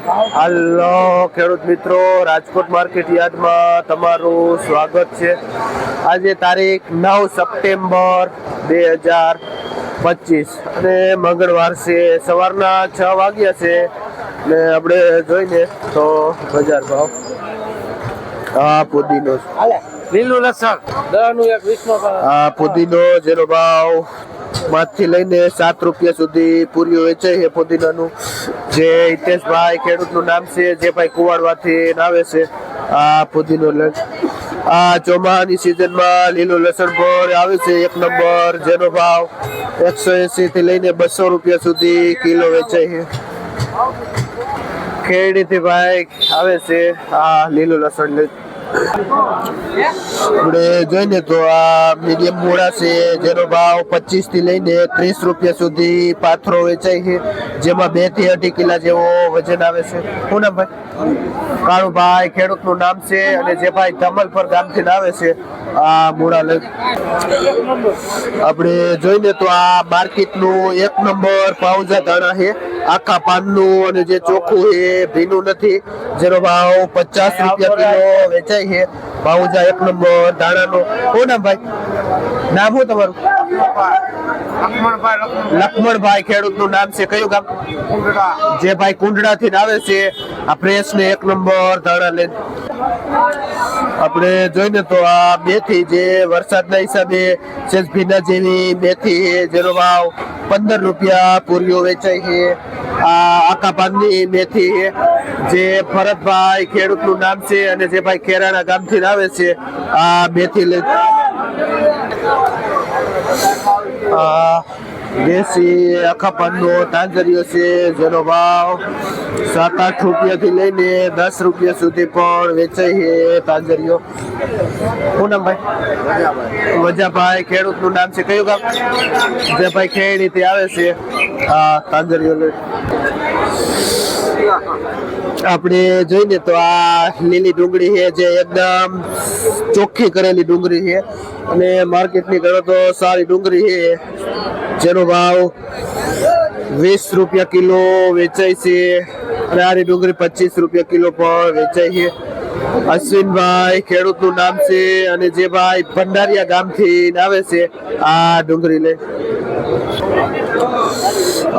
હાલો ખેડૂત મિત્રો રાજકોટ માર્કેટ યાર્ડમાં તમારું સ્વાગત છે. આજે તારીખ નવ સપ્ટેમ્બર બે હજાર પચીસ અને મંગળવાર છે સવારના છ વાગ્યા છે ને આપણે જોઈને તો બજાર ભાવ. હા પુદીનો. લીલું લસણ. દસનું એક વીસ નો પુદીનો જેનો ભાવ પાંચથી લઈને સાત રૂપિયા સુધી પૂરીઓ હોય છે પુદીનાનું જે હિતેશભાઈ ખેડૂતનું નામ છે, જે ભાઈ કુવાડવાથી આવે છે, આ પુદીનો લે. આ ચોમાની સિઝનમાં લીલું લસણ ભર આવે છે, એક નંબર, જેનો ભાવ એકસો એસી થી લઈને બસો રૂપિયા સુધી કિલો વેચાય છે. ખેડીથી ભાઈ આવે છે આ લીલું લસણ લે. આપણે જોઈને તો આ મીડિયમ મૂળા છે, જેનો ભાવ પચીસથી લઈને ત્રીસ રૂપિયા સુધી પાથરો વેચાય છે, જેમાં બેથી અઢી કિલા જેવો વજન આવે છે. શું નામ ભાઈ? કાળુભાઈ ખેડૂતનું નામ છે અને જે ભાઈ ધમલપર ગામથી આવે છે આ મૂળા લઈ આપણે જોઈને તો આ માર્કેટનું એક નંબર પાઉજા ધાણા છે. આખા પાનનું અને જે ચોખ્ખું છે ભીનું નથી. જેનો ભાવ પચાસ રૂપિયા કિલો વેચાય છે. પાઉજા એક નંબર ધાણાનો. શું નામ ભાઈ? નામ શું તમારું? લક્ષ્મણભાઈ ખેડૂતનું નામ છે. કયું ગામ? જે ભાઈ કુંડડા થી આવે છે આ પ્રેસ ને એક નંબર ધાણા લે. આપણે જોઈને તો આ મેથી જે વરસાદના હિસાબે સેજ ભીના જેવી મેથી જેનો ભાવ પંદર રૂપિયા પૂરીઓ વેચાય છે. આ આખા પાનની મેથી જે ભરતભાઈ ખેડૂતનું નામ છે અને જે ભાઈ કેરાણા ગામથી આવે છે આ મેથી દેશી આખા પાનનો તાંજરીઓ છે જેનો ભાવ સાત આઠ રૂપિયાથી લઈને દસ રૂપિયા સુધી પણ વેચાય છે તાંજરીઓ. પૂનમભાઈ નામ ભાઈ? વજાભાઈ ખેડૂતનું નામ છે. કયું ગામ? જે ભાઈ ખેડીથી આવે છે આ તાંજરીઓ લઈ આપણે જોઈને તો આ લીલી ડુંગળી છે જે એકદમ ચોખ્ખી કરેલી ડુંગળી છે. અને માર્કેટની ગણો તો સારી ડુંગળી છે. જેનો ભાવ વીસ રૂપિયા કિલો વેચાય છે. અને આરી ડુંગળી પચીસ રૂપિયા કિલો પણ વેચાય છે. અશ્વિનભાઈ ખેડૂતનું નામ છે અને જે ભાઈ ભંડારિયા ગામથી આવે છે, આ ડુંગળી લઈ.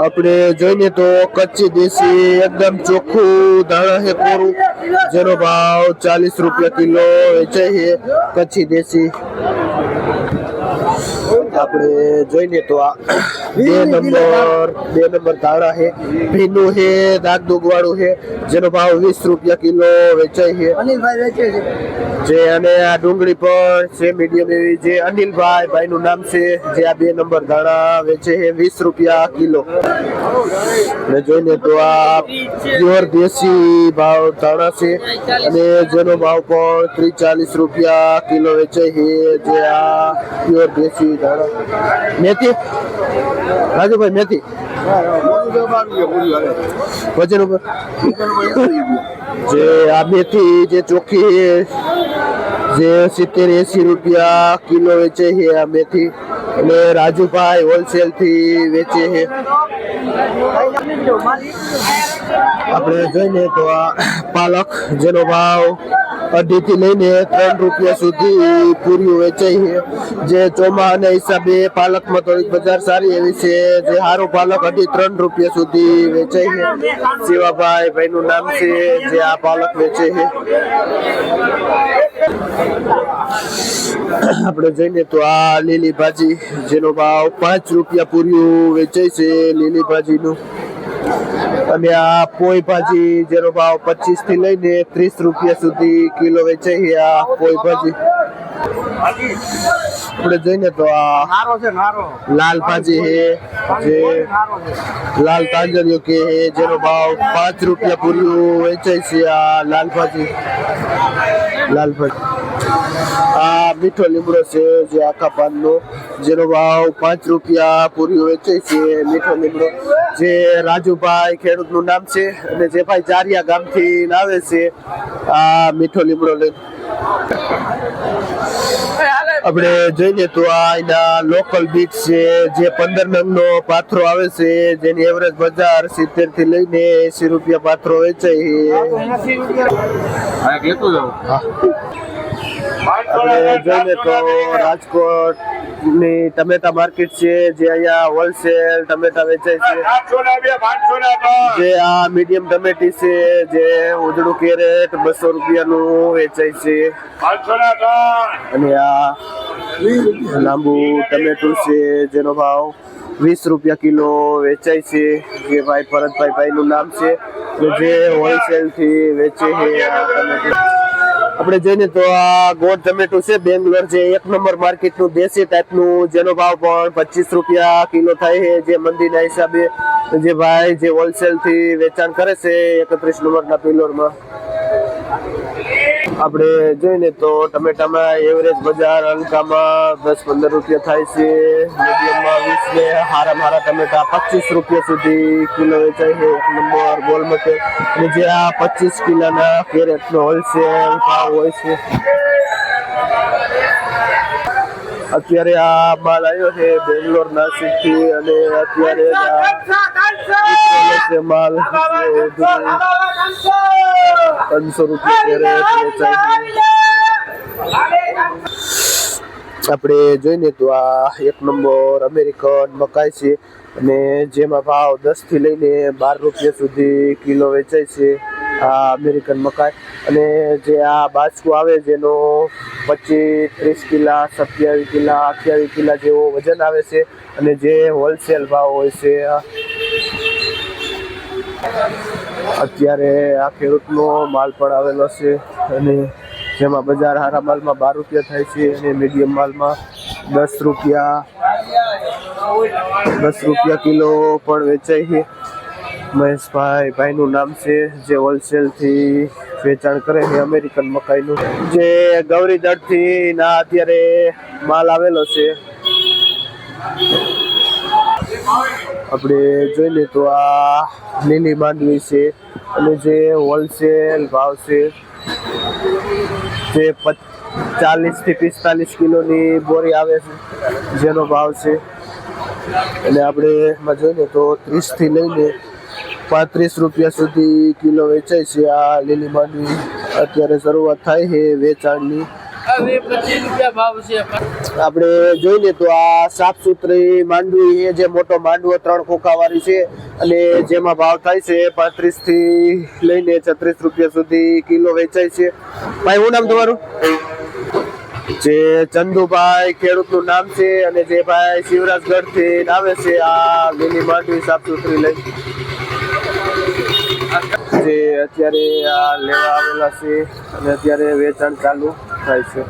આપણે જોઈને તો કચ્છી દેશી એકદમ ચોખ્ખું ધાણા છે કોરું, જેનો ભાવ ચાલીસ રૂપિયા કિલો વેચાય છે કચ્છી દેશી. આપણે જોઈને તો આ બે નંબર બે નંબર ધાણા છે. ભીનું છે દાગ દુગવાળું છે. જેનો ભાવ વીસ રૂપિયા કિલો વેચાય છે. અનિલભાઈ વેચે છે. જે અને આ ડુંગળી પણ છે મીડિયમ એવી. જે અનિલભાઈ ભાઈ નું નામ છે. જે આ બે નંબર ધાણા વેચે છે વીસ રૂપિયા કિલો. ને જોઈને તો આ પ્યોર દેશી ભાવ ધાણા છે. અને જેનો ભાવ પણ ત્રીસ ચાલીસ રૂપિયા કિલો વેચાય છે. જે આ પ્યોર દેશી દાણા મેથી? રાજુભાઈ, મેથી. વજન ઉપર? જે આ મેથી, જે ચોખ્ખી જે સિત્તેર એસી રૂપિયા કિલો વેચે છે આ મેથી. અને રાજુભાઈ હોલસેલથી વેચે છે. આપણે જોઈને તો આ પાલક, જેનો ભાવ અઢી થી લઈને ત્રણ રૂપિયા સુધી પૂરીઓ વેચાઈ છે. જે ચોમાસાના હિસાબે પાલકમાં થોડીક બજાર સારી એવી છે. જે સારો પાલક અઢી ત્રણ રૂપિયા સુધી વેચાઈ છે. શિવાભાઈ ભાઈ નું નામ છે, જે આ પાલક વેચે છે. આપણે જઈને તો આ લીલી ભાજી, જેનો ભાવ પાંચ રૂપિયા પૂર્યું વેચાય છે લીલી ભાજીનું. અને આ પોઈ ભાજી જેનો ભાવ પચીસથી લઈને ત્રીસ રૂપિયા સુધી કિલો વેચાય છે આ પોઈ ભાજી. આપણે જોઈને તો આ લાલ ભાજી હે જે લાલ તાંજરીઓ કે હે જેનો ભાવ પાંચ રૂપિયા પૂર્યું વેચાય છે આ લાલ ભાજી. લાલ ભાજી. આ મીઠો લીમડો છે જે આખા પાનનો. જેનો ભાવ પાંચ રૂપિયા પૂરી વેચાય છે. મીઠો લીમડો. જે રાજુભાઈ ખેડૂતનું નામ છે અને જે ભાઈ જારિયા ગામથી આવે છે આ મીઠો લીમડો લઈ આપણે જોઈએ તો આ એના લોકલ બીટ છે જે પંદર નંગનો પાથરો આવે છે જેની એવરેજ બજાર સિત્તેરથી લઈને એસી રૂપિયા પાથરો વેચાય જોઈએ તો રાજકોટ ની ટમેટા માર્કેટ છે જે અહીંયા હોલસેલ ટમેટા વેચાય છે. જે આ મીડિયમ ટમેટી છે જે ઉજળું કેરેટ બસો રૂપિયાનું વેચાય છે. અને આ લાંબુ ટમેટું છે જેનો ભાવ વીસ રૂપિયા કિલો વેચાય છે જે ભાઈ ભરતભાઈ ભાઈ નું નામ છે જે હોલસેલથી વેચે છે આ ટમેટું. આપણે જોઈને તો આ ગોળ ટમેટું છે, બેંગ્લોર જે એક નંબર માર્કેટનું દેશી ટાઈપનું જેનો ભાવ પણ પચીસ રૂપિયા કિલો થાય છે. જે મંદીના હિસાબે જે ભાઈ જે હોલસેલથી વેચાણ કરે છે, એકત્રીસ નંબરના પિલોરમાં આપણે જોઈને તો ટમેટામાં એવરેજ બજાર, હલકામાં દસ પંદર રૂપિયા થાય છે. મીડિયમમાં વીસ ને હારા મારા ટમેટા પચીસ રૂપિયા સુધી કિલો વેચાય છે. એક નંબર ગોલ મટે અને જે આ પચીસ કિલોના કેરેટનો હોલસેલ ભાવ હોય છે. અત્યારે આ માલ આવ્યો છે બેંગ્લોર નાસિકથી અને અત્યારે છે માલ ત્રણસો રૂપિયા આપણે જોઈને તો આ એક નંબર અમેરિકન મકાઈ છે અને જેમાં ભાવ દસથી લઈને બાર રૂપિયા સુધી કિલો વેચાય છે આ અમેરિકન મકાઈ. અને જે આ બાજકું આવે જેનો પચીસ ત્રીસ કિલા સત્યાવીસ કિલા અઠ્યાવીસ કિલા જેવો વજન આવે છે અને જે હોલસેલ ભાવ હોય છે અત્યારે આ ખેડૂતનો માલ પણ આવેલો છે અને જેમાં બજાર હારા માલમાં બાર રૂપિયા થાય છે અને મીડિયમ માલમાં દસ રૂપિયા દસ રૂપિયા કિલો પણ વેચાય છે. મહેશભાઈ ભાઈનું નામ છે, જે હોલસેલથી વેચાણ કરે છે અમેરિકન મકાઈનું. જે ગૌરી દળથી ના અત્યારે માલ આવેલો છે. આપણે જોઈને તો આ લીલી માંડવી છે અને જે હોલસેલ ભાવ છે, જે ચાલીસથી પિસ્તાલીસ કિલોની બોરી આવે છે, જેનો ભાવ છે. અને આપણે એમાં જોઈએ તો ત્રીસથી લઈને પાંત્રીસ રૂપિયા સુધી કિલો વેચાય છે આ લીલી માંડવી. અત્યારે શરૂઆત થાય છે વેચાણની. આપણે જોઈને તો આ સાફ સુથરી માંડવી, એ જે મોટો માંડવો ત્રણ ખોખાવાળી છે અને જેમાં ભાવ થાય છે પાંત્રીસથી લઈને છત્રીસ રૂપિયા સુધી કિલો વેચાય છે. ભાઈ, શું નામ તમારું? જે ચંદુભાઈ ખેડૂતનું નામ છે અને જે ભાઈ શિવરાજગઢથી આવે છે, આ લીલી માંડવી સાફ સુથરી લઈ જે અત્યારે આ લેવા આવેલા છે અને અત્યારે વેચાણ ચાલુ થાય છે.